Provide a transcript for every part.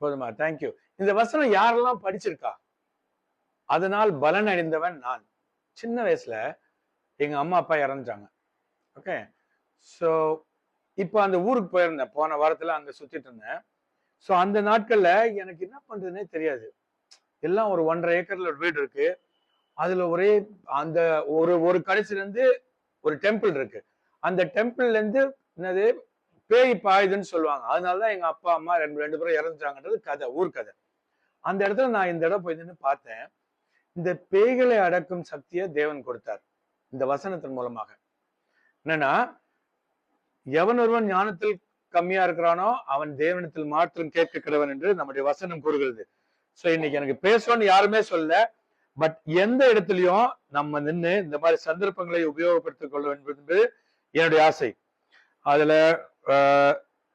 போதுமா? தேங்க்யூ இந்த வசனம் யாரெல்லாம் படிச்சிருக்கா? அதனால் பலன் அடைந்தவன் நான். சின்ன வயசுல எங்க அம்மா அப்பா இறந்துட்டாங்க. ஓகே ஸோ இப்போ அந்த ஊருக்கு போயிருந்தேன். போன வாரத்துல அங்க சுத்திட்டு இருந்தேன். ஸோ அந்த நாட்கள்ல எனக்கு என்ன பண்றதுனே தெரியாது. எல்லாம் ஒரு ஒன்றரை ஏக்கர்ல ஒரு வீடு இருக்கு. அதுல ஒரே அந்த ஒரு ஒரு கடைசில இருந்து ஒரு டெம்பிள் இருக்கு. அந்த டெம்பிள்ல இருந்து என்னது? பேய் பாயுதுன்னு சொல்லுவாங்க. அதனாலதான் எங்க அப்பா அம்மா ரெண்டு ரெண்டு பேரும் இறந்துட்டாங்கன்றது கதை ஊர் கதை. அந்த இடத்துல நான் இந்த இடம் போய் நின்னு பார்த்தேன். இந்த பேய்களை அடக்கும் சக்தியை தேவன் கொடுத்தார். இந்த வசனத்தின் மூலமாக. என்னன்னா எவன் ஒருவன் ஞானத்தில் கம்மியா இருக்கிறானோ அவன் தேவனத்தில் மாற்றம் கேட்க கிடவன் என்று நம்முடைய வசனம் கூறுகிறது. சோ இன்னைக்கு எனக்கு பேசணும்னு யாருமே சொல்ல பட் எந்த இடத்துலயும் நம்ம நின்று இந்த மாதிரி சந்தர்ப்பங்களை உபயோகப்படுத்திக் கொள்ள வேண்டும் என்பது என்னுடைய ஆசை. அதுல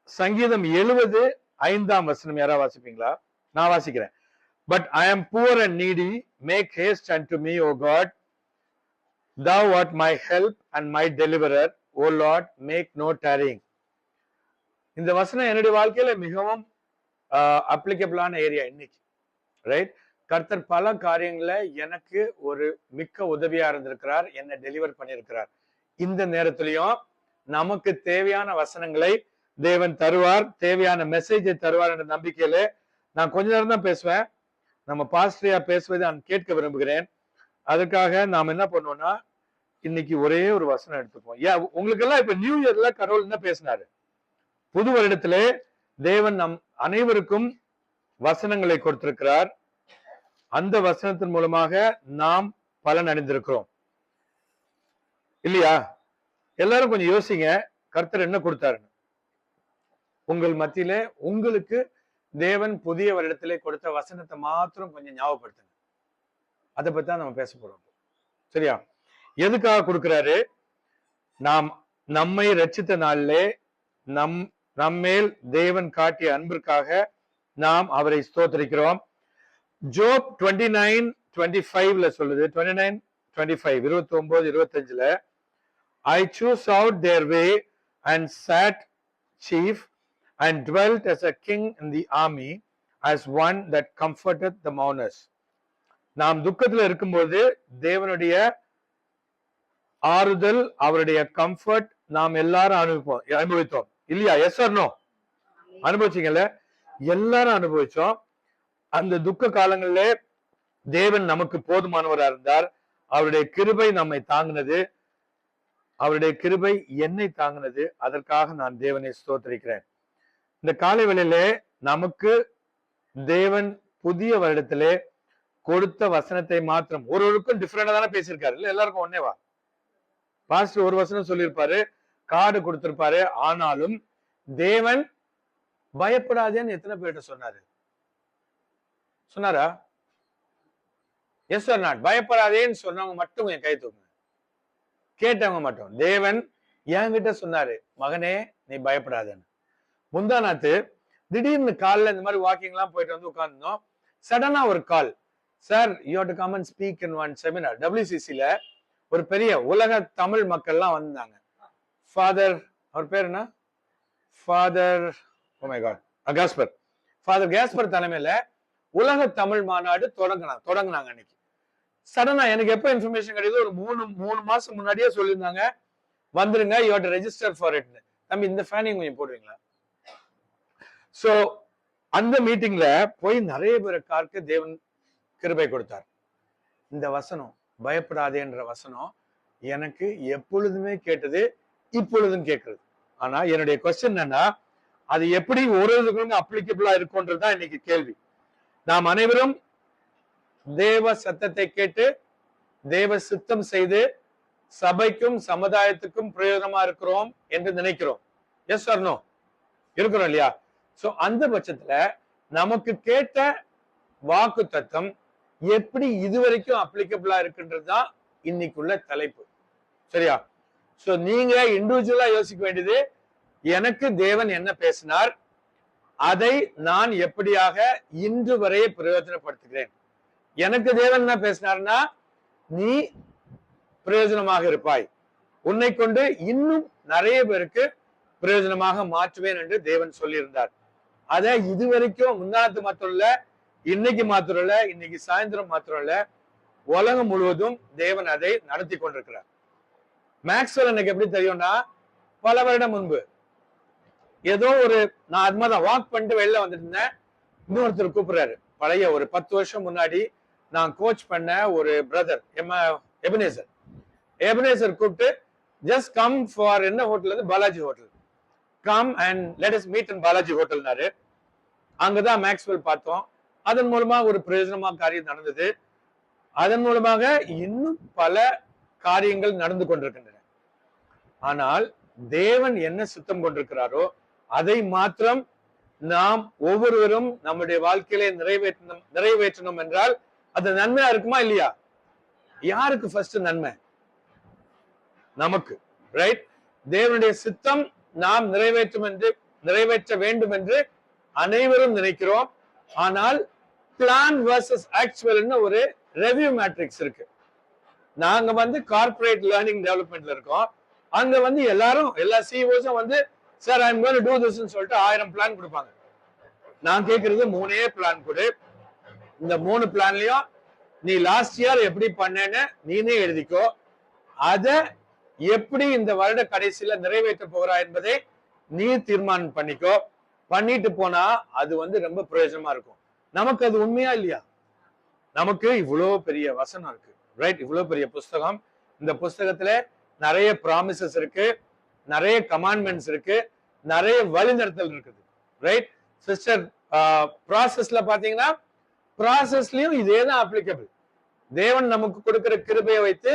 சங்கீதம் எழுவது ஐந்தாம் வசனம். யாராவது வாசிப்பீங்களா? நான் வாசிக்கிறேன். But I am poor and needy make haste and to me O God thou art my help and my deliverer. O lord make no tarrying. இந்த வசனம் என்னுடைய வாழ்க்கையில மிகவும் அப்ளிகபிளான ஏரியா இன்னைக்கு. ரைட் கர்த்தர் பல காரியங்களை எனக்கு ஒரு மிக்க உதவியா இருந்திருக்கிறார். என்னை டெலிவர் பண்ணியிருக்கிறார். இந்த நேரத்திலையும் நமக்கு தேவையான வசனங்களை தேவன் தருவார் தேவையான மெசேஜை தருவார் என்ற நம்பிக்கையில நான் கொஞ்ச நேரம் தான் பேசுவேன். நம்ம பாஸ்டரியா பேசுவதை நான் கேட்க விரும்புகிறேன். அதுக்காக நாம் என்ன பண்ணுவோம்னா இன்னைக்கு ஒரே ஒரு வசனம் எடுத்துப்போம். ஏன் உங்களுக்கெல்லாம் இப்ப நியூ இயர்ல கடவுள் என்ன பேசினாரு? புது வருடத்திலே தேவன் நம் அனைவருக்கும் வசனங்களை கொடுத்திருக்கிறார். அந்த வசனத்தின் மூலமாக நாம் பலன் அடைந்திருக்கிறோம். இல்லையா? எல்லாரும் கொஞ்சம் யோசிங்க. கர்த்தர் என்ன கொடுத்தாருன்னு. உங்கள் மத்தியில உங்களுக்கு தேவன் புதிய வருடத்திலே கொடுத்த வசனத்தை மாத்திரம் கொஞ்சம் ஞாபகப்படுத்துங்க. அதை பத்தி தான் நம்ம பேச போறோம். சரியா? எதுக்காக கொடுக்கிறாரு? நாம் நம்மை ரட்சித்த நாளிலே நம் நம்மேல் தேவன் காட்டிய அன்பிற்காக நாம் அவரை ஸ்தோத்தரிக்கிறோம். ஜோப் டுவெண்ட்டி நைன் டுவெண்ட்டி ஃபைவ்ல சொல்லுது. டுவெண்ட்டி நைன் டுவெண்ட்டி ஃபைவ் இருபத்தி ஒன்பது இருபத்தஞ்சுல I chose out their way and sat chief and dwelt as a king in the army as one that comforted the mourners. நாம் துக்கத்துல இருக்கும்போது தேவனுடைய ஆறுதல் அவருடைய கம்ஃபர்ட் நாம் எல்லாரும் அனுபவிப்போம். அனுபவித்தோம். இல்லையா? எஸ் நோ அனுபவிச்சீங்கல்ல? எல்லாரும் அனுபவிச்சோம். அந்த துக்க காலங்களிலே தேவன் நமக்கு போதுமானவரா இருந்தார். அவருடைய கிருபை நம்மை தாங்கினது. அவருடைய கிருபை என்னை தாங்கினது. அதற்காக நான் தேவனை ஸ்தோத்தரிக்கிறேன். இந்த காலை வேளையிலே நமக்கு தேவன் புதிய வருடத்திலே கொடுத்த வசனத்தை மாத்திரம் ஒருவருக்கும் டிஃப்ரெண்டா தானே பேசியிருக்காரு. இல்ல எல்லாருக்கும் ஒன்னேவா பாஸ்டர் ஒரு வசனம் சொல்லியிருப்பாரு. கார்டு கொடுத்திருப்பாரு. ஆனாலும் தேவன் பயப்படாதேன்னு எத்தனை பேர்கிட்ட சொன்னாரு? சொன்னாரா? எஸ் சார் நாட் பயப்படாதேன்னு சொன்னவங்க மட்டும் என் கை தூக்குங்க. கேட்டவங்க மட்டும். தேவன் என்கிட்ட சொன்னாரு மகனே நீ பயப்படாதேன்னு. முந்தா நாத்து திடீர்னு காலில் இந்த மாதிரி வாக்கிங் எல்லாம் போயிட்டு வந்து உட்கார்ந்தோம். சடனா ஒரு call sir you to come and speak in one seminar டபிள்யூசிசியில ஒரு பெரிய உலக தமிழ் மக்கள்லாம் வந்தாங்க. ஃபாதர் அவர் பேர் என்ன? ஃபாதர் காட் அகாஸ்பர் ஃபாதர் கேஸ்பர் தலைமையில உலக தமிழ் மாநாடு தொடங்கினாங்க தொடங்கினாங்க அன்னைக்கு. சடனா எனக்கு எப்போ இன்ஃபர்மேஷன் கிடைக்குது ஒரு மூணு மூணு மாசம் முன்னாடியே சொல்லியிருந்தாங்க. வந்துருங்க யூ ரெஜிஸ்டர் ஃபார் இட்னு தம்பி இந்த ஃபேனிங் கொஞ்சம் போடுவீங்களா? சோ அந்த மீட்டிங்ல போய் நிறைய பேரை கார்க்கு தேவன் கிருபை கொடுத்தார். இந்த வசனம் பயப்படாதேன்ற வசனம் எனக்கு எப்பொழுதுமே கேட்டது இப்பொழுதும் கேட்கறது. ஆனா என்னுடைய கொஸ்டின் என்னன்னா அது எப்படி ஒரு இதுக்கும் அப்ளிகபிளா இருக்கும்ன்றது தான் இன்னைக்கு கேள்வி. நாம் அனைவரும் தேவ சத்தத்தை கேட்டு தேவ சித்தம் செய்து சபைக்கும் சமுதாயத்துக்கும் பிரயோஜனமா இருக்கிறோம் என்று நினைக்கிறோம். எஸ் வரணும் இருக்கிறோம் இல்லையா? சோ அந்த பட்சத்துல நமக்கு கேட்ட வாக்கு தத்துவம் எப்படி இதுவரைக்கும் அப்ளிகபிளா இருக்குன்றது தான் இன்னைக்குள்ள தலைப்பு. சரியா? சோ நீங்க இண்டிவிஜுவலா யோசிக்க வேண்டியது எனக்கு தேவன் என்ன பேசினார் அதை நான் எப்படியாக இன்று வரை பிரயோஜனப்படுத்துகிறேன். எனக்கு தேவன் என்ன பேசினார்னா நீ பிரயோஜனமாக இருப்பாய். உன்னை கொண்டு இன்னும் நிறைய பேருக்கு பிரயோஜனமாக மாற்றுவேன் என்று தேவன் சொல்லியிருந்தார். அத இதுவரைக்கும் முன்னாத்து மாத்திரம் இல்ல இன்னைக்கு மாத்திரம் இல்ல இன்னைக்கு சாயந்தரம் மாத்திரம் இல்ல உலகம் முழுவதும் தேவன் அதை நடத்தி கொண்டிருக்கிறார். மேக்ஸ்வெல் எனக்கு எப்படி தெரியும்னா பல வருடம் முன்பு ஏதோ ஒரு நான் அது மாதிரி வாக் பண்ணிட்டு வெளில வந்துட்டு இருந்தேன். இன்னொருத்தர் கூப்பிடுறாரு. பழைய ஒரு பத்து வருஷம் முன்னாடி நான் கோச் பண்ண ஒரு பிரதர் எம் எபினேசர் எபினேசர் கூப்பிட்டு ஜஸ்ட் கம் ஃபார் என்ன ஹோட்டல் அது? Balaji hotel come and let us meet in Balaji ஹோட்டல்னாரு அங்கதான் மேக்ஸ்வெல் பார்த்தோம். அதன் மூலமா ஒரு பிரயோஜனமா காரியம் நடந்தது. அதன் மூலமாக இன்னும் பல காரியங்கள் நடந்து கொண்டிருக்கின்றன. ஆனால் தேவன் என்ன சுத்தம் கொண்டிருக்கிறாரோ அதை மாத்திரம் நாம் ஒவ்வொருவரும் நம்முடைய வாழ்க்கையிலே நிறைவேற்றணும் நிறைவேற்றணும் என்றால் அது நன்மையா இருக்குமா இல்லையா? யாருக்கு ஃபர்ஸ்ட் நன்மை? நமக்கு ரைட் தேவனுடைய சித்தம் நாம் நிறைவேற்றும் என்று நிறைவேற்ற வேண்டும் என்று அனைவரும் நினைக்கிறோம். ஆனால் பிளான் வர்சஸ் ஆக்சுவல்னு ஒரு ரெவ்யூ மேட்ரிக்ஸ் இருக்கு. நாங்க வந்து கார்ப்பரேட் லேர்னிங் டெவலப்மெண்ட்ல இருக்கோம். அங்க வந்து எல்லாரும் எல்லா சிஓஸும் வந்து சார் ஐ கோன் டூ திஸ்ன்னு சொல்லிட்டு ஆயிரம் பிளான் கொடுப்பாங்க. நான் கேட்கறது மூணே பிளான் கொடு. இந்த மூணு பிளான்லயும் நீ லாஸ்ட் இயர் எப்படி பண்ணேன்னு நீனே எழுதிக்கோ. அத எப்படி இந்த வருட கடைசியில நிறைவேற்ற போகிறா என்பதை நீ தீர்மானம் பண்ணிக்கோ. பண்ணிட்டு போனா அது வந்து ரொம்ப பிரயோஜனமா இருக்கும். நமக்கு அது உண்மையா இல்லையா? நமக்கு இவ்வளோ பெரிய வசனம் இருக்கு. ரைட் இவ்வளோ பெரிய புஸ்தகம். இந்த புஸ்தகத்துல நிறைய ப்ராமிசஸ் இருக்கு. நிறைய கமாண்ட்மெண்ட்ஸ் இருக்கு. நிறைய வழிநடத்தல் இருக்குது. ரைட் சிஸ்டர் ப்ராசஸ்ல பாத்தீங்கன்னா ப்ராசஸ்லயும் இதே தான் அப்ளிகபிள் தேவன் நமக்கு கொடுக்கிற கிருபையை வைத்து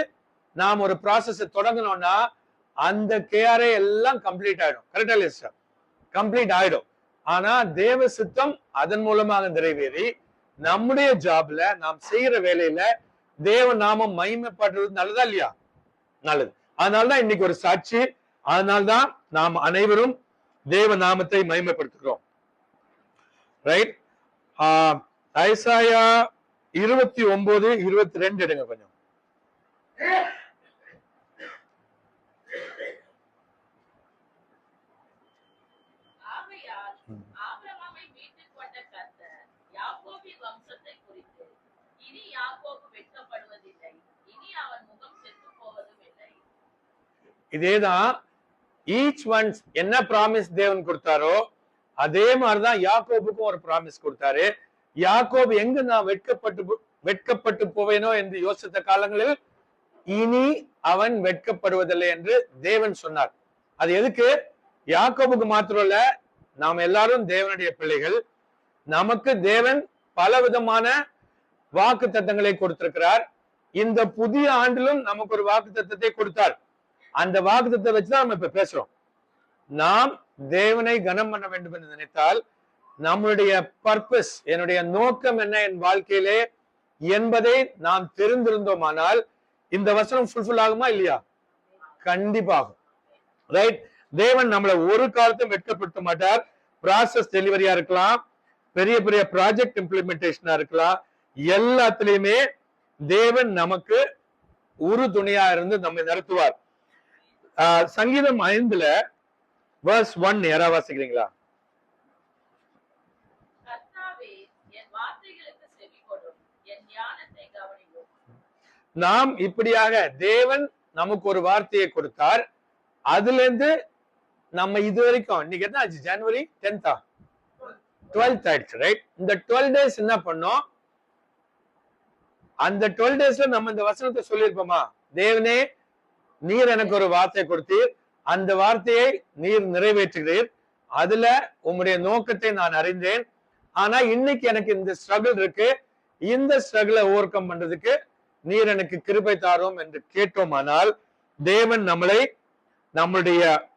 நாம் ஒரு ப்ராசஸ் தொடங்கினோம்னா அந்த கேஆர்ஏ எல்லாம் கம்ப்ளீட் ஆயிடும். கரெக்டா இல்லையா சார் கம்ப்ளீட் ஆயிடும். ஆனா தேவ சித்தம் அதன் மூலமாக நிறைவேறி நம்முடைய ஜாப்ல நாம் செய்யற வேலையில தேவ நாமம் மகிமைப்படுறது நல்லதா இல்லையா? நல்லது. அதனாலதான் இன்னைக்கு ஒரு சாட்சி. அதனால்தான் நாம் அனைவரும் தேவ நாமத்தை மகிமைப்படுத்துகிறோம். ரைட் ஐசாயா இருபத்தி ஒன்பது இருபத்தி ரெண்டு எடுங்க கொஞ்சம். இதேதான் ஈச் ஒன்ஸ் என்ன ப்ராமிஸ் தேவன் கொடுத்தாரோ அதே மாதிரிதான் யாக்கோபுக்கும் ஒரு ப்ராமிஸ் கொடுத்தாரு. யாக்கோபு எங்கு நான் வெட்கப்பட்டு போ- வெட்கப்பட்டு போவேனோ என்று யோசித்த காலங்களில் இனி அவன் வெட்கப்படுவதில்லை என்று தேவன் சொன்னார். அது எதுக்கு? யாக்கோபுக்கு மாத்திரம் இல்ல நாம் எல்லாரும் தேவனுடைய பிள்ளைகள். நமக்கு தேவன் பல விதமான வாக்கு தத்தங்களை கொடுத்திருக்கிறார். இந்த புதிய ஆண்டிலும் நமக்கு ஒரு வாக்கு தத்தத்தை கொடுத்தார். அந்த வாக்கு வாக்குத்தத்தை வச்சுதான் நம்ம இப்ப பேசுறோம். நாம் தேவனை கனம் பண்ண வேண்டும் என்று நினைத்தால் நம்மளுடைய பர்பஸ் என்னுடைய நோக்கம் என்ன என் வாழ்க்கையிலே என்பதை நாம் தெரிந்திருந்தோமானால் இந்த வசனம் ஃபுல்ஃபில் ஆகுமா இல்லையா? கண்டிப்பாகும். ரைட் தேவன் நம்மளை ஒரு காலத்தும் வெட்கப்படுத்த மாட்டார். ப்ராசஸ் டெலிவரியா இருக்கலாம். பெரிய பெரிய ப்ராஜெக்ட் இம்ப்ளிமெண்டேஷனா இருக்கலாம். எல்லாத்துலயுமே தேவன் நமக்கு உரு துணையா இருந்து நம்மை நடத்துவார். ஆஹ் சங்கீதம் ஐந்துல வேர்ஸ் ஒன் யாரா வாசிக்கிறீங்களா கர்த்தாவே என் வார்த்தைகளுக்கு செவி கொடும் என் ஞானத்தை கவனியும் நாம் இப்படியாக தேவன் நமக்கு ஒரு வார்த்தையை கொடுத்தார். அதுல இருந்து நம்ம இது வரைக்கும் இன்னைக்கு என்ன ஆச்சு? ஜனவரி டென்த்தா டுவெல்த் ஆயிடுச்சு ரைட் இந்த டுவெல் டேஸ் என்ன பண்ணோம்? அந்த டுவெல் டேஸ்ல நம்ம இந்த வசனத்தை சொல்லியிருப்போமா? தேவனே நீர் எனக்கு ஒரு வார்த்தை கொடுத்தீர். அந்த வார்த்தையை நீர் நிறைவேற்றுகிறீர். அதுல உம்முடைய நோக்கத்தை நான் அறிந்தேன். ஆனா இன்னைக்கு எனக்கு இந்த ஸ்ட்ரகிள் இருக்கு. இந்த ஸ்ட்ரகிளை ஓவர் கம் பண்றதுக்கு நீர் எனக்கு கிருபை தாரோம் என்று கேட்டோமானால் தேவன் நம்மளை நம்முடைய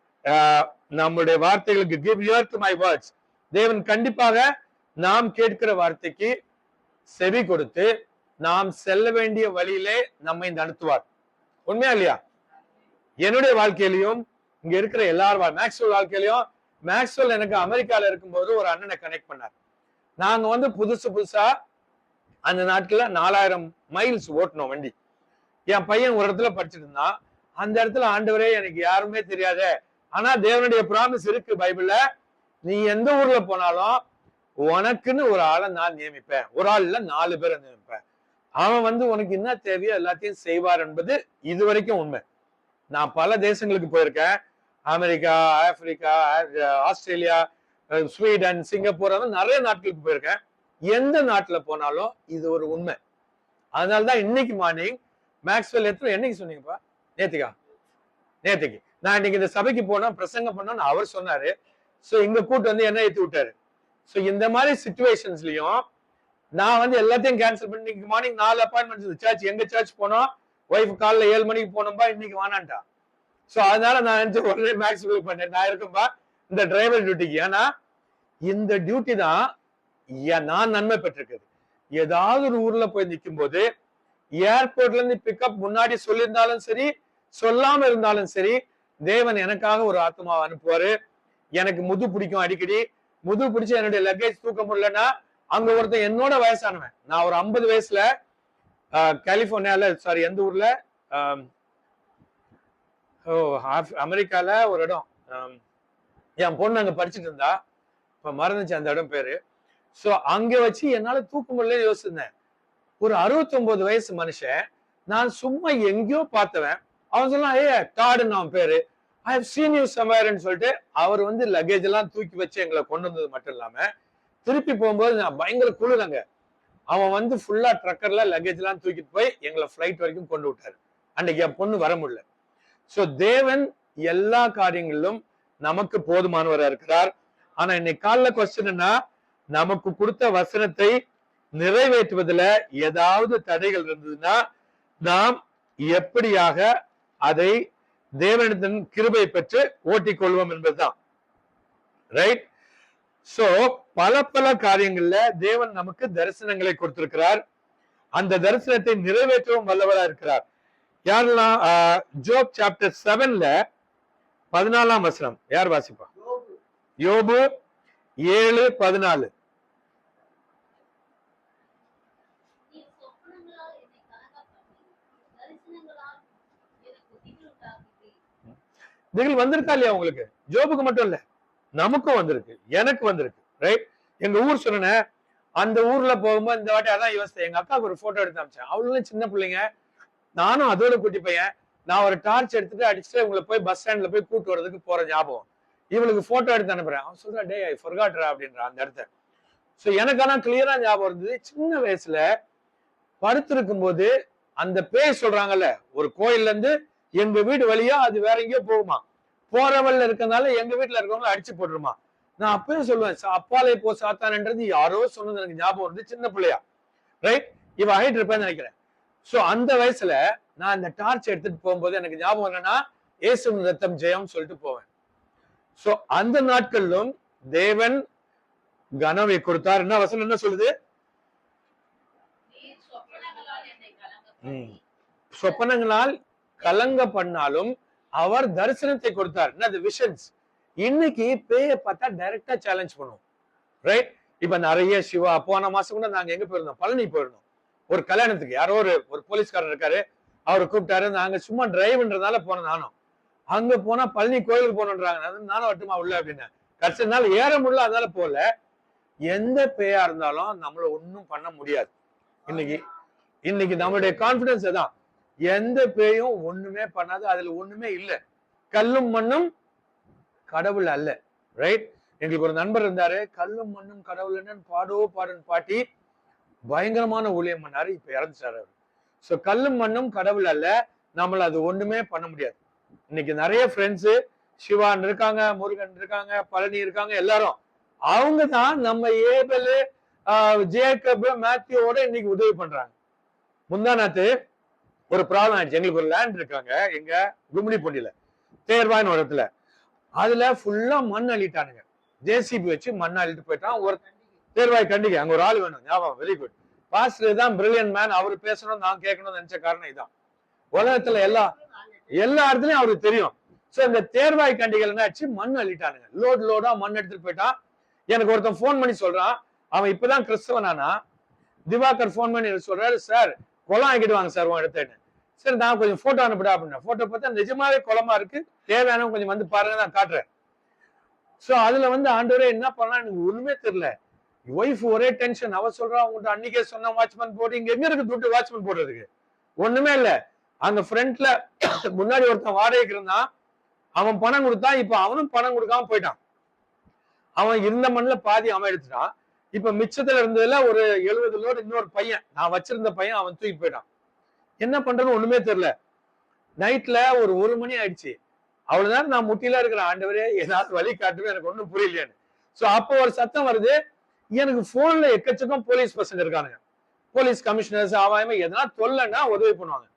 நம்முடைய வார்த்தைகளுக்கு give ear to my words தேவன் கண்டிப்பாக நாம் கேட்கிற வார்த்தைக்கு செவி கொடுத்து நாம் செல்ல வேண்டிய வழியிலே நம்மை நடத்துவார். உண்மையா இல்லையா? என்னுடைய வாழ்க்கையிலையும் இங்க இருக்கிற எல்லார் மேக்ஸ்வெல் வாழ்க்கையிலையும் மேக்ஸ்வெல் எனக்கு அமெரிக்கால இருக்கும்போது ஒரு அண்ணனை கனெக்ட் பண்ணார். நாங்க வந்து புதுசு புதுசா அந்த நாட்டுல நாலாயிரம் மைல்ஸ் ஓட்டணும் வண்டி. என் பையன் ஒரு இடத்துல படிச்சுட்டு இருந்தான். அந்த இடத்துல ஆண்டவரே எனக்கு யாருமே தெரியாத. ஆனா தேவனுடைய ப்ராமிஸ் இருக்கு பைபிள்ல. நீ எந்த ஊர்ல போனாலும் உனக்குன்னு ஒரு ஆளை நான் நியமிப்பேன். ஒரு ஆள் இல்ல நாலு பேரை நியமிப்பேன். அவன் வந்து உனக்கு என்ன தேவையோ எல்லாத்தையும் செய்வார் என்பது இது வரைக்கும் உண்மை. நான் பல தேசங்களுக்கு போயிருக்கேன். America Africa Australia Sweden Singapore அந்த நிறைய நாட்களுக்கு போயிருக்கேன். எந்த நாட்டுல போனாலும் இது ஒரு உண்மை. அதனாலதான் இன்னைக்கு மார்னிங் மேக்ஸ்வெல் எத்தனை என்னைக்கு சொன்னீங்கப்பா? நேத்திக்கா? நேத்திக்கு. நான் இன்னைக்கு இந்த சபைக்கு போனா பிரசங்கம் பண்ணோம்னு அவர் சொன்னாரு. ஸோ இங்க கூட்டு வந்து என்ன ஏத்தி விட்டாரு. ஸோ இந்த மாதிரி சுச்சுவேஷன்ஸ்லயும் நான் வந்து எல்லாத்தையும் கேன்சல் பண்ணி இன்னைக்கு மார்னிங் நாலு அப்பாயின்மெண்ட் சர்ச் எங்க சர்ச் போனோம்? ஒய்ஃப் காலைல ஏழு மணிக்கு போனோம்பா இன்னைக்கு வானான்ட்டா. ஸோ அதனால நான் நினைச்ச உடனே மேக்ஸ் பண்ணேன். நான் இருக்கும்பா இந்த டிரைவர் டியூட்டிக்கு ஏன்னா இந்த டியூட்டி தான் நான் நன்மை பெற்றிருக்குது ஏதாவது ஒரு ஊர்ல போய் நிற்கும் போது ஏர்போர்ட்ல இருந்து பிக்கப் முன்னாடி சொல்லியிருந்தாலும் சரி சொல்லாம இருந்தாலும் சரி தேவன் எனக்காக ஒரு ஆத்மாவை அனுப்புவாரு. எனக்கு முது பிடிக்கும் அடிக்கடி. முது பிடிச்சு என்னுடைய லக்கேஜ் தூக்க முடியலன்னா அங்க ஒருத்தன் என்னோட வயசானவன். நான் ஒரு ஐம்பது வயசுல கலிபோர்னியால சாரி எந்த ஊர்ல? ஓ அமெரிக்கால ஒரு இடம். என் பொண்ணு அங்க படிச்சுட்டு இருந்தா. இப்ப மறந்துச்சு அந்த இடம் பேரு. சோ அங்க வச்சு என்னால தூக்க முடியல யோசிச்சிருந்தேன். ஒரு 69 வயசு மனுஷன் நான் சும்மா எங்கேயோ பார்த்தவன் அவன் சொன்னான் ஏ டாடுன்னு அவன் பேரு. ஐ ஹவ் சீன் யூ சமயர்னு சொல்லிட்டு அவர் வந்து லக்கேஜ் எல்லாம் தூக்கி வச்சு எங்களை கொண்டு வந்தது மட்டும் இல்லாம திருப்பி போகும்போது நான் பயங்கர குளிரங்க. அவன் வந்து ஃபுல்லா ட்ரக்கர்ல லக்கேஜ் எல்லாம் தூக்கிட்டு போய் எங்களை ஃபிளைட் வரைக்கும் கொண்டு விட்டாரு. அன்னைக்கு என் பொண்ணு வர முடியல. சோ தேவன் எல்லா காரியங்களிலும் நமக்கு போதுமானவரா இருக்கிறார். ஆனா இன்னைக்கு காலைல என்ன நமக்கு கொடுத்த வசனத்தை நிறைவேற்றுவதுல ஏதாவது தடைகள் இருந்ததுன்னா நாம் எப்படியாக அதை தேவனிடத்தின் கிருபை பெற்று ஓட்டிக் கொள்வோம் என்பதுதான். ரைட் சோ பல பல காரியங்கள்ல தேவன் நமக்கு தரிசனங்களை கொடுத்திருக்கிறார். அந்த தரிசனத்தை நிறைவேற்றவும் வல்லவரா இருக்கிறார். யாரெல்லாம் ஜோப் சாப்டர் செவன்ல பதினாலாம் வசனம் யார் வாசிப்பா? யோபு ஏழு பதினாலு நீர் சொப்பனங்களால் என்னை கலங்கப் பண்ணி, தரிசனங்களால் எனக்கு திகில் உண்டாக்குகிறீர். திகில் வந்திருக்கா இல்லையா உங்களுக்கு? ஜோபுக்கு மட்டும் இல்ல. நமக்கும் வந்திருக்கு. எனக்கு வந்திருக்கு. ரைட் எங்க ஊர் சொன்னேன் அந்த ஊர்ல போகும்போது இந்த வாட்டி அதான் யோசித்தேன். எங்க அக்காவுக்கு ஒரு போட்டோ எடுத்து அமிச்சேன் அவளும் சின்ன பிள்ளைங்க. நானும் அதோட குட்டி பையன். நான் ஒரு டார்ச் எடுத்துட்டு அடிச்சுட்டு உங்களை போய் பஸ் ஸ்டாண்ட்ல போய் கூட்டு வரதுக்கு போற ஞாபகம். இவளுக்கு போட்டோ எடுத்து அனுப்புறேன். அவன் சொல்றா டே ஐ ஃபொர்காட்ரா அப்படின்ற அந்த இடத்த. சோ எனக்கு ஆனா கிளியரா ஞாபகம் இருந்தது. சின்ன வயசுல படுத்திருக்கும் போது அந்த பேய் சொல்றாங்கல்ல ஒரு கோயில்ல இருந்து எங்க வீடு வழியா அது வேற எங்கேயோ போகுமா? போற வழியில இருக்கறனால எங்க வீட்டுல இருக்கவங்கள அடிச்சு போட்டுருமா? நான் அப்பவே சொல்லுவேன் "சா- அப்பாலே போ சாத்தான்ன்றது யாரோ சொன்னது எனக்கு ஞாபகம் வருது சின்ன பிள்ளையா. ரைட் இவ ஹைட் இருப்பேன்னு நினைக்கிறேன். சோ அந்த வயசுல நான் இந்த டார்ச் எடுத்துட்டு போகும்போது எனக்கு ஞாபகம் என்னன்னா இயேசுவின் ரத்தம் ஜெயம் சொல்லிட்டு போவேன். சோ அந்த நாட்களிலும் தேவன் கனவை கொடுத்தார். என்ன வசனம் என்ன சொல்லுது? சொப்பனங்களால் கலங்க பண்ணாலும் அவர் தரிசனத்தை கொடுத்தார். என்னது விஷன்ஸ் இன்னைக்கு பேய பார்த்தா டைரக்டா சேலஞ்ச் பண்ணுவோம் ரைட் இப்ப நிறைய சிவா போன மாசம் கூட நாங்க எங்க போயிருந்தோம்? பழனி போயிருந்தோம். ஒரு கல்யாணத்துக்கு. யாரோ ஒரு ஒரு போலீஸ்காரர் இருக்காரு. அவர் கூப்பிட்டாரு. நாங்க சும்மா டிரைவ்ன்றதால போனோம் நானும். அங்க போனா பழனி கோயிலுக்கு போனோன்றாங்க நானும் வட்டுமா உள்ள அப்படின்னு. கடைசி நாள் ஏற முடியல அதனால போல எந்த பேயா இருந்தாலும் நம்மள ஒன்னும் பண்ண முடியாது. இன்னைக்கு இன்னைக்கு நம்மளுடைய கான்பிடன்ஸ் அதான். எந்த பேயும் ஒண்ணுமே பண்ணாது அதுல ஒண்ணுமே இல்லை. கல்லும் மண்ணும் கடவுள் அல்ல ரைட் எங்களுக்கு ஒரு நண்பர் இருந்தாரு கல்லும் மண்ணும் கடவுள் என்னன்னு பாடோ பாடுன்னு பாட்டி பயங்கரமான ஊழியம் பண்ணாரு இப்ப இறந்துட்டாரு அவர். ஸோ கல்லும் மண்ணும் கடவுள் அல்ல நம்மள அது ஒண்ணுமே பண்ண முடியாது. இன்னைக்கு நிறைய ஃப்ரெண்ட்ஸு சிவான் இருக்காங்க முருகன் இருக்காங்க பழனி இருக்காங்க எல்லாரும். அவங்க தான் நம்ம ஏபல் ஜேக்கப் மேத்யூவோட இன்னைக்கு உதவி பண்றாங்க. முந்தானாத்து ஒரு ப்ராப்ளம் ஆயிடுச்சு. எங்களுக்கு ஒரு லேண்ட் இருக்காங்க எங்க கும்மிடி பொண்டியில தேர்வாயின் ஒரு இடத்துல. அதுல ஃபுல்லா மண் அள்ளிட்டானுங்க. ஜேசிபி வச்சு மண் அள்ளிட்டு போயிட்டான். ஒரு தேர்வாய் கண்டிகை. அங்க ஒரு ஆள் வேணும். ஞாபகம். வெரி குட் பாஸ்டர் தான் பிரில்லியன் மேன் அவர் பேசணும் நான் கேட்கணும்னு நினைச்ச காரணம் இதான். உலகத்துல எல்லா எல்லா இடத்துலயும் அவருக்கு தெரியும். சோ இந்த தேர்வாய் கண்டிகள் என்னாச்சு மண் அள்ளிட்டானுங்க. லோடு லோடா மண் எடுத்துட்டு போயிட்டான். எனக்கு ஒருத்தன் ஃபோன் பண்ணி சொல்றான். அவன் இப்பதான் கிறிஸ்தவனானா? திவாகர் ஃபோன் பண்ணி சொல்றாரு சார் குளம் ஆக்கிட்டு வாங்க சார் உன் இடத்துன்னு சரி நான் கொஞ்சம் போட்டோ அனுப்பிடா அப்படின்னா போட்டோ பார்த்தா நிஜமாவே குளமா இருக்கு. தேவையானவங்க கொஞ்சம் வந்து பாருங்க நான் காட்டுறேன். சோ அதுல வந்து ஆண்டவரே என்ன பண்ணலாம் எனக்கு ஒண்ணுமே தெரியல. ஒய்ஃப் ஒரே டென்ஷன் அவ சொல்றா உங்கள்ட்ட அன்னைக்கே சொன்ன வாட்ச்மேன் போட்டு இங்க எங்க இருக்கு துட்டு வாட்ச்மேன் போடுறதுக்கு? ஒண்ணுமே இல்ல. அங்க ஃப்ரண்ட்ல முன்னாடி ஒருத்தன் வாடகைக்கு இருந்தான். அவன் பணம் கொடுத்தான். இப்ப அவனும் பணம் கொடுக்காம போயிட்டான். அவன் இருந்த மண்ணுல பாதி அவன் எடுத்துட்டான். இப்ப மிச்சத்துல இருந்ததுல ஒரு எழுபது லோடு இன்னொரு பையன். நான் வச்சிருந்த பையன் அவன் தூக்கி போயிட்டான். என்ன பண்றதுன்னு ஒண்ணுமே தெரியல. நைட்ல ஒரு ஒரு மணி ஆயிடுச்சு. அவ்வளவு நேரம் நான் முட்டில இருக்கிற ஆண்டவரே ஏதாவது வழி காட்டுமே எனக்கு ஒண்ணும் புரியலையான்னு. சோ அப்போ ஒரு சத்தம் வருது. எனக்கு போன்ல எக்கச்சக்கம் போலீஸ் பசங்க இருக்கானுங்க. போலீஸ் கமிஷனர்ஸ் ஆவாயமே எதனா தொல்லைன்னா உதவி பண்ணுவாங்க.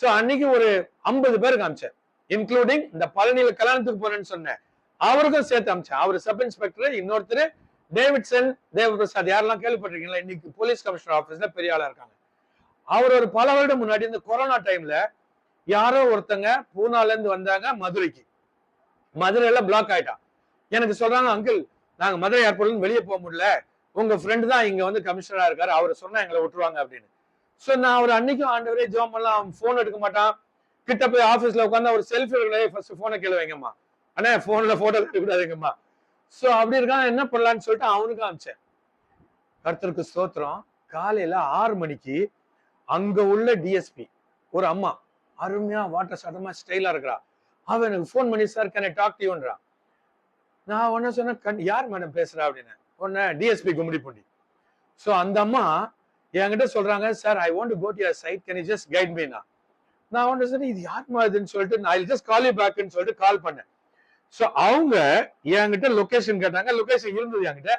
சோ அன்னைக்கு ஒரு ஐம்பது பேர் காமிச்சேன் இன்க்ளூடிங் இந்த பழனியில கல்யாணத்துக்கு போறேன்னு சொன்னேன் அவருக்கும் சேர்த்து அமிச்சேன் அவர் சப் இன்ஸ்பெக்டர் இன்னொருத்தர் டேவிட்சன் தேவபிரசாத் யாரெல்லாம் கேள்விப்பட்டிருக்கீங்களா? இன்னைக்கு போலீஸ் கமிஷனர் ஆபீஸ்ல பெரிய ஆளா இருக்காங்க. அவர் ஒரு பல வருடம் முன்னாடி இந்த கொரோனா டைம்ல யாரோ ஒருத்தங்க பூனால இருந்து வந்தாங்க மதுரைக்கு. மதுரையில பிளாக் ஆயிட்டான். எனக்கு சொல்றாங்க அங்கிள் நாங்க மதுரை ஏர்போர்ட்ல வெளியே போக முடியல. உங்க ஃப்ரெண்டு தான் இங்க வந்து கமிஷனரா இருக்காரு. அவர் சொன்னா எங்களை விட்டுருவாங்க அப்படின்னு. சோ நான் அவர் அன்னைக்கும் ஆண்டவரே ஜோம் எல்லாம் போன் எடுக்க மாட்டான். கிட்ட போய் ஆபீஸ்ல உட்காந்து அவர் செல்ஃபி எடுக்கல ஃபர்ஸ்ட் போனை கீழே வைங்கம்மா. அண்ணா போன்ல போட்டோ எடுக்கக்கூடாதுங்கம்மா சோ அப்படி இருக்கான். என்ன பண்ணலாம்னு சொல்லிட்டு அவனுக்கு அமிச்சேன் கருத்தருக்கு ஸ்தோத்திரம். காலையில ஆறு மணிக்கு அங்க உள்ள டிஎஸ்பி ஒரு அம்மா அருமையா வாட்டர் சடமா ஸ்டைலா இருக்கிறா. அவ எனக்கு ஃபோன் பண்ணி சார் கேன் டாக் யூன்றா நான் ஒன்னு சொன்னேன் "கண்- யார் மேடம் பேசுறா? அப்படின்னு. ஒன்னு டிஎஸ்பி கும்மிடி பூண்டி. ஸோ அந்த அம்மா என்கிட்ட சொல்றாங்க sir I want go to your side can just guide Meena நான் ஒன்று சொன்னேன் இது யார் மாதிரின்னு சொல்லிட்டு நான் ஜஸ்ட் கால் யூ பேக்னு சொல்லிட்டு கால் பண்ணேன். ஸோ அவங்க என்கிட்ட லொக்கேஷன் கேட்டாங்க. லொக்கேஷன் இருந்தது என்கிட்ட.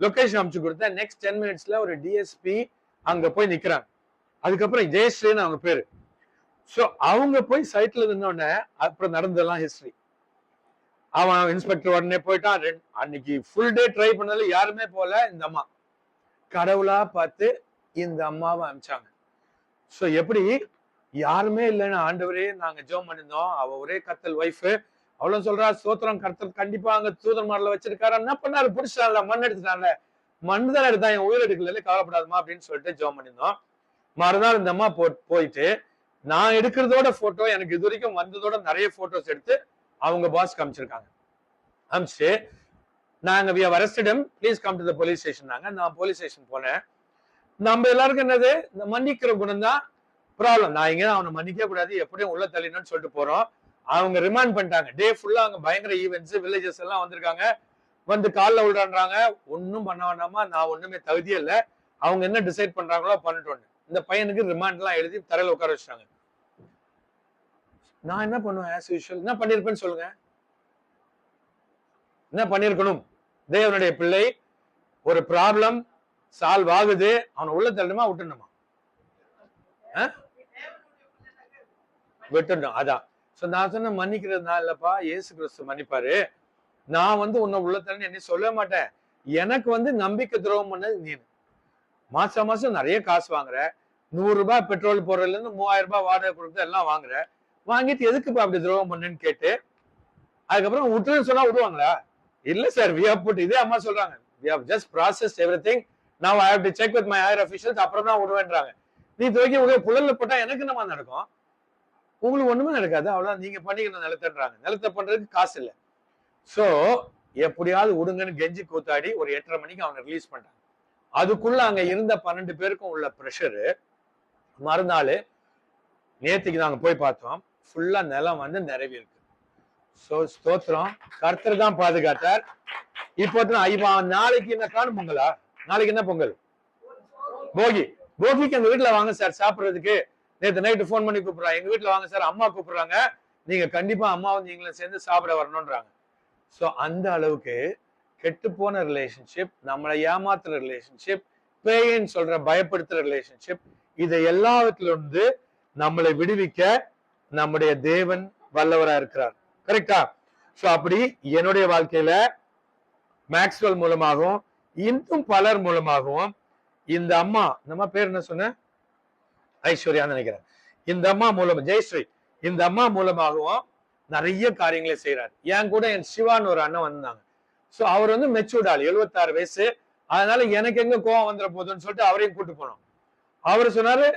லொக்கேஷன் அமுச்சு கொடுத்தேன். நெக்ஸ்ட் டென் மினிட்ஸ்ல ஒரு டிஎஸ்பி அங்க போய் நிக்கிறாங்க. அதுக்கப்புறம் ஜெயஸ்ரீன்னு அவங்க பேரு. ஸோ அவங்க போய் சைட்ல நின்னோடனே அப்புறம் நடந்ததெல்லாம் ஹிஸ்டரி அவன் இன்ஸ்பெக்டர் உடனே போயிட்டான். அன்னைக்கு ஃபுல் டே ட்ரை பண்ணதுல யாருமே போல இந்த அம்மா. கடவுளா பார்த்து இந்த அம்மாவை அனுப்பிச்சாங்க. ஸோ எப்படி? யாருமே இல்லைன்னு ஆண்டவரே நாங்க ஜோம் பண்ணியிருந்தோம். அவ ஒரே கத்தல் ஒய்ஃப் அவ்வளவு சொல்றா சோத்திரம் கர்த்தர் கண்டிப்பா அங்க தூதர் மாடல வச்சிருக்காரு. என்ன பண்ணாரு? பிடிச்சிட்டான்ல மண் எடுத்துட்டான்ல. மண் தான் எடுத்தா என் உயிர் எடுக்கல கவலைப்படாதமா அப்படின்னு சொல்லிட்டு ஜோம் பண்ணியிருந்தோம். மறுநாள் இந்த அம்மா போ போயிட்டு நான் எடுக்கிறதோட போட்டோ எனக்கு இது வரைக்கும் வந்ததோட நிறைய போட்டோஸ் எடுத்து அவங்க பாஸ் காமிச்சிருக்காங்க அமிச்சு நாங்க we have arrested please come to the police station நாங்க நான் போலீஸ் ஸ்டேஷன் போனேன். நம்ம எல்லாருக்கும் என்னது? இந்த மன்னிக்கிற குணம் தான் ப்ராப்ளம் நான் இங்கே அவனை மன்னிக்க கூடாது. எப்படியும் உள்ள தள்ளினு சொல்லிட்டு போறோம். அவங்க ரிமாண்ட் பண்ணிட்டாங்க. டே ஃபுல்லா அங்க பயங்கர ஈவெண்ட்ஸ் வில்லேஜஸ் எல்லாம் வந்திருக்காங்க. வந்து காலில் விடுறான்றாங்க ஒன்றும் பண்ண வேண்டாமா? நான் ஒண்ணுமே தகுதியே இல்லை. அவங்க என்ன டிசைட் பண்றாங்களோ பண்ணிட்டோன்னு. இந்த பையனுக்கு ரிமாண்ட் எல்லாம் எழுதி தரையில உட்கார வச்சுட்டாங்க. நான் என்ன பண்ணுவேன் ஆஸ் யூஷுவல் என்ன பண்ணிருப்பேன்னு சொல்லுங்க. என்ன பண்ணிருக்கணும்? தேவனுடைய பிள்ளை ஒரு ப்ராப்ளம் சால்வ் ஆகுது. அவனை உள்ள தள்ளணுமா விட்டுணுமா விட்டுடணும். அதான். சோ நான் சொன்ன மன்னிக்கிறதுனா இல்லப்பா ஏசு கிறிஸ்து மன்னிப்பாரு. நான் வந்து உன்னை உள்ள தள்ளி என்ன சொல்ல மாட்டேன். எனக்கு வந்து நம்பிக்கை துரோகம் பண்ணது நீ மாசம் மாசம் நிறைய காசு வாங்குற. நூறு ரூபாய் பெட்ரோல் போடுறதுல இருந்து மூவாயிரம் ரூபாய் வாடகை கொடுத்து எல்லாம் வாங்குற. வாங்கிட்டு எதுக்குப்பா அப்படி துரோகம் பண்ணுன்னு கேட்டு அதுக்கப்புறம் விட்டுன்னு சொன்னா விடுவாங்களா? இல்ல சார் வி ஹவ் புட் இதே அம்மா சொல்றாங்க. We have just process everything நான் I have to check with my higher officials அப்புறம் தான் விடுவேன்றாங்க. நீ துவைக்க உங்க புழல்ல போட்டா எனக்கு என்னமா நடக்கும்? உங்களுக்கு ஒண்ணுமே நடக்காது அவ்வளவுதான். நீங்க பண்ணிக்கிற நிலத்தன்றாங்க நிலத்தை பண்றதுக்கு காசு இல்ல. சோ எப்படியாவது விடுங்கன்னு கெஞ்சி கூத்தாடி ஒரு எட்டரை மணிக்கு அவனை ரிலீஸ் பண்றாங்க அதுக்குள்ள அங்க இருந்த பன்னெண்டு பேருக்கும் உள்ள ப்ரெஷரு மறுநாள் நேத்துக்கு நாங்க போய் பார்த்தோம். ஃபுல்லா நிலம் வந்து நிறவி இருக்கு. சோ ஸ்தோத்திரம். கர்த்தர் தான் பாதுகாத்தார். இப்போ தான் ஐயா நாளைக்கு என்ன காணும் பொங்கலா? நாளைக்கு என்ன பொங்கல்? போகி. போகிக்கு எங்க வீட்டுல வாங்க சார் சாப்பிடுறதுக்கு. நேத்து நைட்டு ஃபோன் பண்ணி கூப்பிடுறாங்க. எங்க வீட்டுல வாங்க சார் அம்மா கூப்பிடுறாங்க. நீங்க கண்டிப்பா அம்மா வந்து நீங்களும் சேர்ந்து சாப்பிட வரணும்ன்றாங்க. சோ அந்த அளவுக்கு கெட்டு போன ரிலேஷன்ஷிப் நம்மளை ஏமாத்துற ரிலேஷன்ஷிப் பேயின்னு சொல்ற பயப்படுத்துற ரிலேஷன்ஷிப் இதை எல்லாவற்றிலிருந்து நம்மளை விடுவிக்க நம்முடைய தேவன் வல்லவரா இருக்கிறார். கரெக்டா சோ அப்படி என்னுடைய வாழ்க்கையில மேக்ஸ்வெல் மூலமாகவும் இன்னும் பலர் மூலமாகவும் இந்த அம்மா நம்ம பேர் என்ன சொன்ன? ஐஸ்வர்யா நினைக்கிறேன். இந்த அம்மா மூலம் ஜெயஸ்ரீ இந்த அம்மா மூலமாகவும் நிறைய காரியங்களை செய்யறாரு என் கூட என் சிவான்னு ஒரு அண்ணன் வந்தாங்க சோ அவர் வந்து மெச்சூர்ட் ஆள் எழுபத்தாறு வயசு. அதனால எனக்கு எங்க கோவம் வந்துட போகுதுன்னு சொல்லிட்டு அவரையும் கூட்டு போனோம். அவர் சொன்னாரு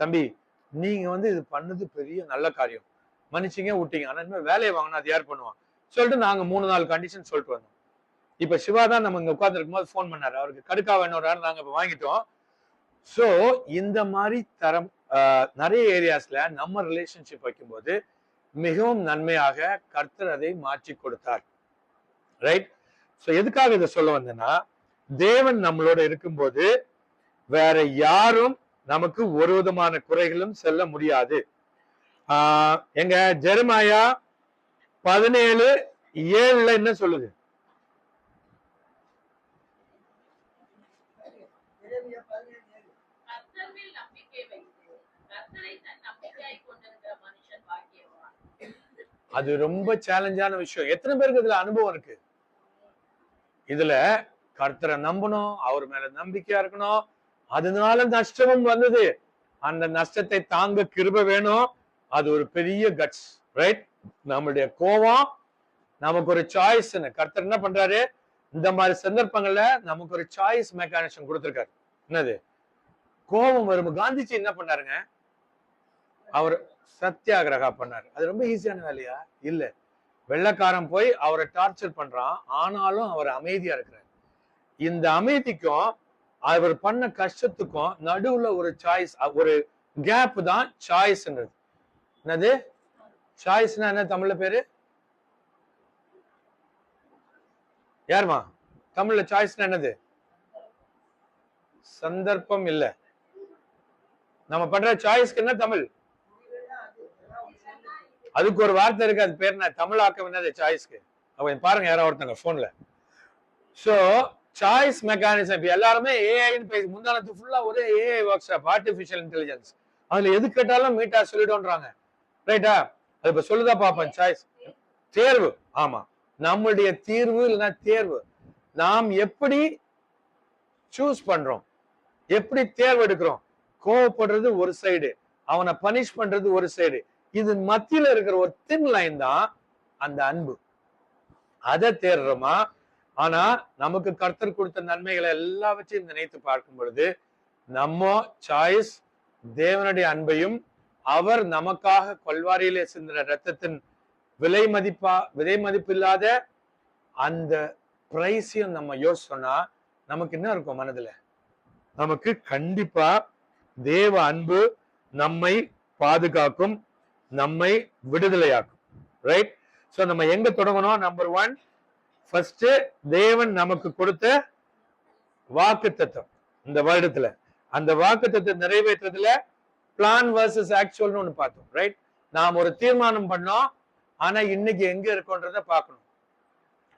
தம்பி நீங்க வந்து இது பண்ணது பெரிய நல்ல காரியம். மன்னிச்சிங்க விட்டீங்க. ஆனா இனிமேல் வேலையை வாங்கினா அது யார் பண்ணுவான் சொல்லிட்டு நாங்க மூணு நாலு கண்டிஷன் சொல்லிட்டு வந்தோம். இப்ப சிவா தான் நம்ம இங்க உட்காந்துருக்கும் போது ஃபோன் பண்ணாரு. அவருக்கு கடுக்கா வேணும் நாங்க இப்ப வாங்கிட்டோம். சோ இந்த மாதிரி தரம் நிறைய ஏரியாஸ்ல நம்ம ரிலேஷன்ஷிப் வைக்கும்போது மிகவும் நன்மையாக கர்த்தர் அதை மாற்றி கொடுத்தார். ரைட் சோ எதுக்காக இதை சொல்ல வந்தேன்னா தேவன் நம்மளோட இருக்கும்போது வேற யாரும் நமக்கு ஒரு விதமான குறைகளும் செல்ல முடியாது. ஆஹ் எங்க ஜெரமாயா பதினேழு ஏழுல என்ன சொல்லுது? அது ரொம்ப சேலஞ்சான விஷயம். எத்தனை பேருக்கு இதுல அனுபவம் இருக்கு? இதுல கர்த்தரை நம்பணும் அவர் மேல நம்பிக்கையா இருக்கணும். அதனால நஷ்டமும் வந்தது. அந்த நஷ்டத்தை தாங்க கிருப வேணும். அது ஒரு பெரிய கட்ஸ் ரைட் நம்மளுடைய கோபம் நமக்கு ஒரு சாய்ஸ் கர்த்தர் என்ன பண்றாரு? இந்த மாதிரி சந்தர்ப்பங்கள்ல நமக்கு ஒரு சாய்ஸ் மெக்கானிசம் கொடுத்திருக்காரு. என்னது? கோபம் வரும். காந்திஜி என்ன பண்ணாருங்க? அவர் சத்தியாகிரகா பண்ணாரு. அது ரொம்ப ஈஸியான வேலையா? இல்லை. வெள்ளக்காரன் போய் அவரை டார்ச்சர் பண்றான். ஆனாலும் அவர் அமைதியா இருக்கிறார். இந்த அமைதிக்கும் அவர் பண்ண கஷ்டத்துக்கும் நடுவுல ஒரு சாய்ஸ் ஒரு கேப் தான் சாய்ஸ்ன்றது என்னது? சாய்ஸ்னா என்ன தமிழ்ல பேரு? யாருமா? தமிழ்ல சாய்ஸ்னா என்னது? சந்தர்ப்பம் இல்ல. நம்ம பண்ற சாய்ஸ்க்கு என்ன தமிழ் முடிவுனா அது எல்லாம் ஒண்ணு சேர்ந்து. அதுக்கு ஒரு வார்த்தை இருக்கு அது பேர் என்ன? தமிழாக்கம் என்ன சாய்ஸ்க்கு. அவன் பாருங்க யாரோ ஒருத்தங்க ஃபோன்ல சோ சாய்ஸ் மெக்கானிசம் இப்ப எல்லாருமே ஏஐன்னு பேசி முந்தானத்து ஃபுல்லா ஒரே AI workshop artificial intelligence அதுல எது கேட்டாலும் மீட்டா சொல்லிட்டோன்றாங்க ரைட்டா அது இப்போ சொல்லுதா பாப்பேன் சாய்ஸ் தேர்வு. ஆமா. நம்மளுடைய தீர்வு இல்லைன்னா தேர்வு. நாம் எப்படி சூஸ் பண்றோம்? எப்படி தேர்வு எடுக்கிறோம்? கோவப்படுறது ஒரு சைடு அவனை பனிஷ் பண்றது ஒரு சைடு இது மத்தியில இருக்கிற ஒரு தின் லைன் தான் அந்த அன்பு. அதை தேடுறோமா? ஆனா நமக்கு கர்த்தர் கொடுத்த நன்மைகளை எல்லாவற்றையும் நினைத்து பார்க்கும் பொழுது நம்ம சாய்ஸ் தேவனுடைய அன்பையும் அவர் நமக்காக கொல்வாரியிலே சிந்தின ரத்தத்தின் விலை மதிப்பா விலை மதிப்பு இல்லாத அந்த பிரைஸையும் நம்ம யோசிச்சோம்னா நமக்கு என்ன இருக்கும் மனதுல? நமக்கு கண்டிப்பா தேவ அன்பு நம்மை பாதுகாக்கும் நம்மை விடுதலையாக்கும் ரைட் சோ நம்ம எங்க தொடங்கணும்? நம்பர் ஒன் ஃபர்ஸ்ட் தேவன் நமக்கு கொடுத்த வாக்கு தத்துவம் இந்த வருடத்துல. அந்த வாக்கு தத்துவம் நிறைவேற்றுறதுல பிளான் வர்சஸ் ஆக்சுவல்னு ஒன்று பார்த்தோம் ரைட் நாம் ஒரு தீர்மானம் பண்ணோம் ஆனா இன்னைக்கு எங்க இருக்கோன்றத பார்க்கணும்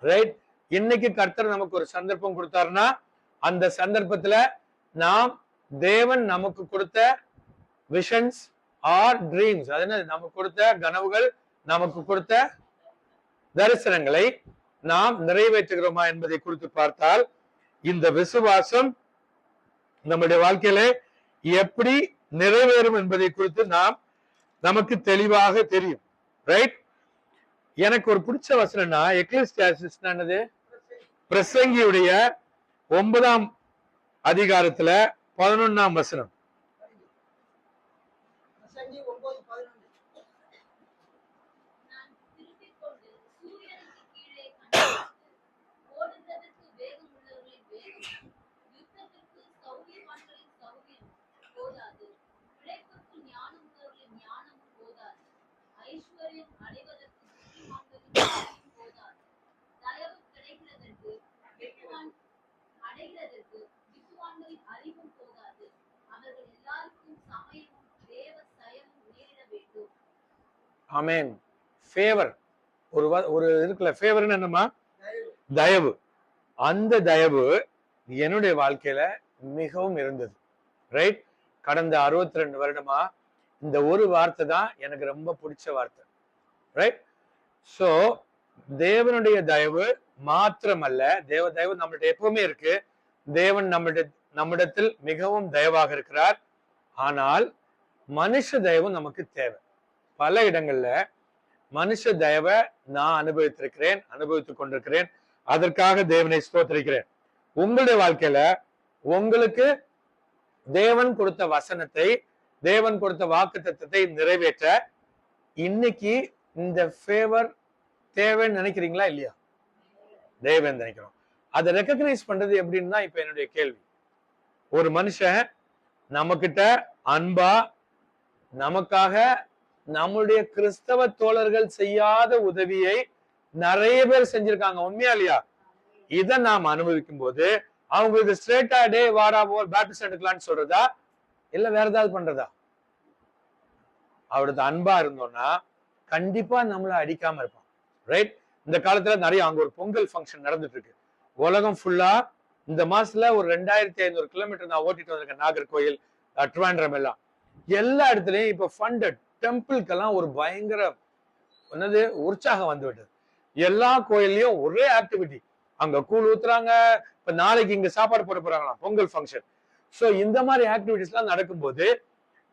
ரைட் இன்னைக்கு கர்த்தர் நமக்கு ஒரு சந்தர்ப்பம் கொடுத்தாருன்னா அந்த சந்தர்ப்பத்துல நாம் தேவன் நமக்கு கொடுத்த விஷன்ஸ் ஆர் ட்ரீம்ஸ் அது என்ன நமக்கு கொடுத்த கனவுகள் நமக்கு கொடுத்த தரிசனங்களை நாம் நிறைவேற்றுகிறோமா என்பதை குறித்து பார்த்தால் இந்த விசுவாசம் நம்முடைய வாழ்க்கையில எப்படி நிறைவேறும் என்பதை குறித்து நாம் நமக்கு தெளிவாக தெரியும். ரைட் எனக்கு ஒரு பிடிச்ச வசனம்னா எக்லிஸ்டாசிஸ் என்னது? பிரசங்கியுடைய ஒன்பதாம் அதிகாரத்துல பதினொன்னாம் வசனம். ஃபேவர் ஒரு ஒரு இருக்குல்ல ஃபேவர்னு என்னமா தயவு தயவு. அந்த தயவு என்னுடைய வாழ்க்கையில மிகவும் இருந்தது. ரைட் கடந்த 62 ரெண்டு வருடமா இந்த ஒரு வார்த்தை தான் எனக்கு ரொம்ப பிடிச்ச வார்த்தை. ரைட் சோ தேவனுடைய தயவு மாத்திரமல்ல. தேவ தயவு நம்மள்ட்ட எப்பவுமே இருக்கு. தேவன் நம்மளுடைய நம்மிடத்தில் மிகவும் தயவாக இருக்கிறார். ஆனால் மனுஷ தயவும் நமக்கு தேவை. பல இடங்கள்ல மனுஷ தயவை நான் அனுபவித்திருக்கிறேன் அனுபவித்துக் கொண்டிருக்கிறேன். அதற்காக தேவனை ஸ்தோத்திருக்கிறேன். உங்களுடைய வாழ்க்கையில உங்களுக்கு தேவன் கொடுத்த வசனத்தை தேவன் கொடுத்த வாக்கு தத்துவத்தை நிறைவேற்ற இன்னைக்கு இந்த ஃபேவர் தேவைன்னு நினைக்கிறீங்களா இல்லையா? தேவைன்னு நினைக்கிறோம். அதை ரெக்கக்னைஸ் பண்றது எப்படின்னு தான் இப்ப என்னுடைய கேள்வி. ஒரு மனுஷன் நம்ம அன்பா நமக்காக நம்மளுடைய கிறிஸ்தவ தோழர்கள் செய்யாத உதவியை நிறைய பேர் செஞ்சிருக்காங்க. உண்மையா இல்லையா? இதை நாம் அனுபவிக்கும் போது அவங்களுக்கு ஸ்ட்ரெயிட்டா டே வாடா போல் பேப்டிஸ்ட் எடுக்கலாம்னு சொல்றதா? இல்ல வேற ஏதாவது பண்றதா? அவரது அன்பா இருந்தோம்னா கண்டிப்பா நம்மள அடிக்காம இருப்பான். ரைட் இந்த காலத்துல நிறைய அங்க ஒரு பொங்கல் ஃபங்க்ஷன் நடந்துட்டு இருக்கு. உலகம் ஃபுல்லா இந்த மாசத்துல ஒரு ரெண்டாயிரத்தி ஐநூறு கிலோமீட்டர் நான் ஓட்டிட்டு வந்திருக்கேன் நாகர்கோயில் அஹ், ட்ரிவாண்ட்ரம் எல்லாம் எல்லா இடத்துலயும் இப்ப ஃபண்டட் டெம்பிள்க்கெல்லாம் ஒரு பயங்கர என்னது உற்சாகம் வந்து விட்டது. எல்லா கோயில்லையும் ஒரே ஆக்டிவிட்டி அங்க கூழ் ஊத்துறாங்க இப்ப நாளைக்கு இங்க சாப்பாடு போட போறாங்களா பொங்கல் ஃபங்க்ஷன் ஸோ இந்த மாதிரி ஆக்டிவிட்டிஸ் எல்லாம் நடக்கும்போது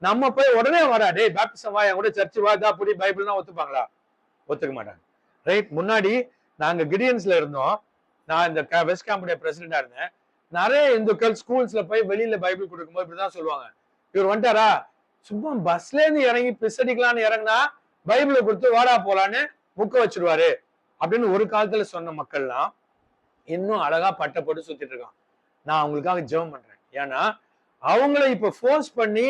நம்ம போய் உடனே வரா டேய் பேப்டிசம் வா கூட சர்ச்சு வா இதா பைபிள்லாம் பைபிள்னா ஒத்துப்பாங்களா? ஒத்துக்க மாட்டாங்க. ரைட் முன்னாடி நாங்க கிரியன்ஸ்ல இருந்தோம். நான் இந்த வெஸ்ட் கேம்புடைய பிரசிடண்டா இருந்தேன். நிறைய இந்துக்கள் ஸ்கூல்ஸ்ல போய் வெளியில பைபிள் கொடுக்கும்போது இப்படிதான் சொல்லுவாங்க. இவர் வந்துட்டாரா? சும்மா பஸ்ல இருந்து இறங்கி பிசடிக்கலாம்னு இறங்குனா பைபிளை கொடுத்து வாடா போலான்னு முக்க வச்சிருவாரு. அப்படின்னு ஒரு காலத்துல சொன்ன மக்கள்லாம் இன்னும் அழகா பட்டை போட்டு சுத்திட்டு இருக்கான். நான் அவங்களுக்காக ஜெபம் பண்றேன். ஏன்னா அவங்கள இப்ப ஃபோர்ஸ் பண்ணி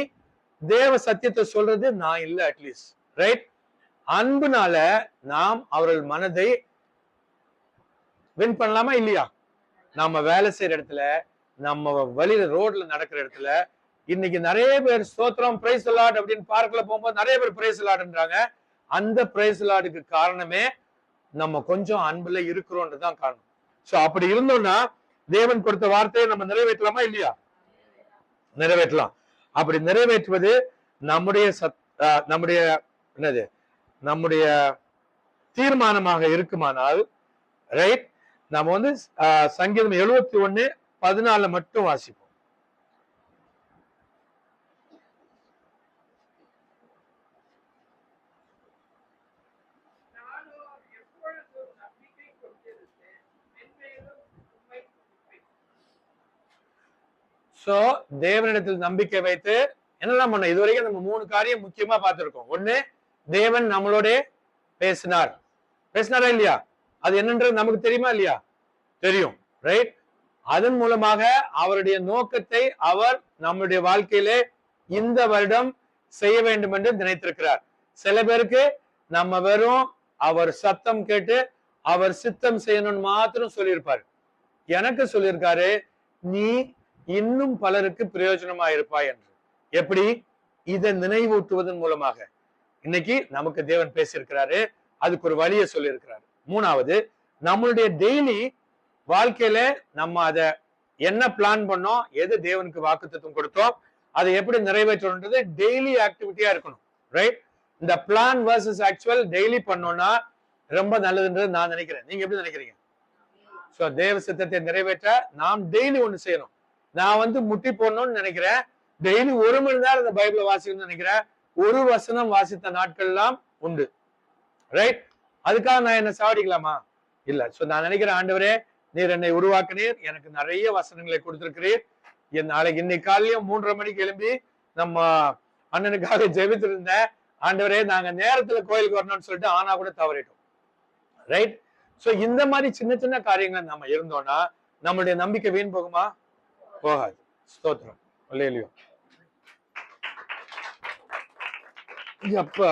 தேவ சத்தியத்தை சொல்றது நான் இல்ல அட்லீஸ்ட் ரைட் அன்புனால நாம் அவர்கள் மனதை வின் பண்ணலாமா இல்லையா? நம்ம வேலை செய்யற இடத்துல நம்ம வழியில ரோட்ல நடக்கிற இடத்துல இன்னைக்கு நிறைய பேர் ஸ்தோத்திரம் பிரைஸ் லாட் அப்படின்னு பார்க்கல போகும்போது நிறைய பேர் பிரைஸ் லாட்ன்றாங்க அந்த பிரைஸ் லாடுக்கு காரணமே நம்ம கொஞ்சம் அன்புல இருக்கிறோன்றதுதான் காரணம். சோ அப்படி இருந்தோம்னா தேவன் கொடுத்த வார்த்தையை நம்ம நிறைவேற்றலாமா இல்லையா? நிறைவேற்றலாம். அப்படி நிறைவேற்றுவது நம்முடைய சத் ஆஹ் நம்முடைய என்னது? நம்முடைய தீர்மானமாக இருக்குமானால் ரைட் நாம வந்து சங்கீதம் எழுபத்தி ஒன்னு பதினால மட்டும் வாசிப்போம். சோ தேவனிடத்தில் நம்பிக்கை வைத்து என்னெல்லாம் பண்ண இதுவரைக்கும் நம்ம மூணு காரியம் முக்கியமா பார்த்திருக்கோம். ஒண்ணு தேவன் நம்மளோட பேசினார். பேசினாரா இல்லையா? அது என்னன்றது நமக்கு தெரியுமா இல்லையா? தெரியும் ரைட் அதன் மூலமாக அவருடைய நோக்கத்தை அவர் நம்முடைய வாழ்க்கையிலே இந்த வருடம் செய்ய வேண்டும் என்று நினைத்திருக்கிறார். சில பேருக்கு நம்ம வெறும் அவர் சத்தம் கேட்டு அவர் சித்தம் செய்யணும்னு மாத்திரம் சொல்லியிருப்பாரு. எனக்கு சொல்லியிருக்காரு நீ இன்னும் பலருக்கு பிரயோஜனமா இருப்பாய் என்று. எப்படி? இதை நினைவூட்டுவதன் மூலமாக. இன்னைக்கு நமக்கு தேவன் பேசியிருக்கிறாரு அதுக்கு ஒரு வழியை சொல்லியிருக்கிறாரு. மூணாவது நம்மளுடைய டெய்லி வாழ்க்கையில நம்ம அதை என்ன பிளான் பண்ணோம் எது தேவனுக்கு வாக்குத்தத்தம் கொடுத்தோம் அதை எப்படி நிறைவேற்றணுன்றது டெய்லி ஆக்டிவிட்டியா இருக்கணும் ரைட் இந்த பிளான் வர்சஸ் ஆக்சுவல் டெய்லி பண்ணோம்னா ரொம்ப நல்லதுன்றது நான் நினைக்கிறேன். நீங்க எப்படி நினைக்கிறீங்க? சோ தேவ சித்தத்தை நிறைவேற்ற நாம் டெய்லி ஒண்ணு செய்யணும். நான் வந்து முட்டி போடணும்னு நினைக்கிறேன். டெய்லி ஒரு மணி நேரம் இந்த பைபிளை வாசிக்கணும்னு நினைக்கிறேன். ஒரு வசனம் வாசித்த நாட்கள்லாம் உண்டு ரைட் அதுக்காக நான் என்ன சாவடிக்கலாமா இல்ல. சோ நான் நினைக்கிறேன் ஆண்டவரே நீர் என்னை உருவாக்கினீர். எனக்கு நிறைய வசனங்களை கொடுத்திருக்கிறீர். என் நாளைக்கு இன்னைக்கு காலையிலும் மூன்றரை மணிக்கு எழும்பி நம்ம அண்ணனுக்காக ஜெபித்திருந்தேன் ஆண்டவரே நாங்க நேரத்துல கோயிலுக்கு வரணும்னு சொல்லிட்டு ஆனா கூட தவறிட்டோம். ரைட் சோ இந்த மாதிரி சின்ன சின்ன காரியங்கள் நம்ம இருந்தோம்னா நம்மளுடைய நம்பிக்கை வீண் போகுமா? போகாது. ஸ்தோத்திரம். இல்லையோ அப்பா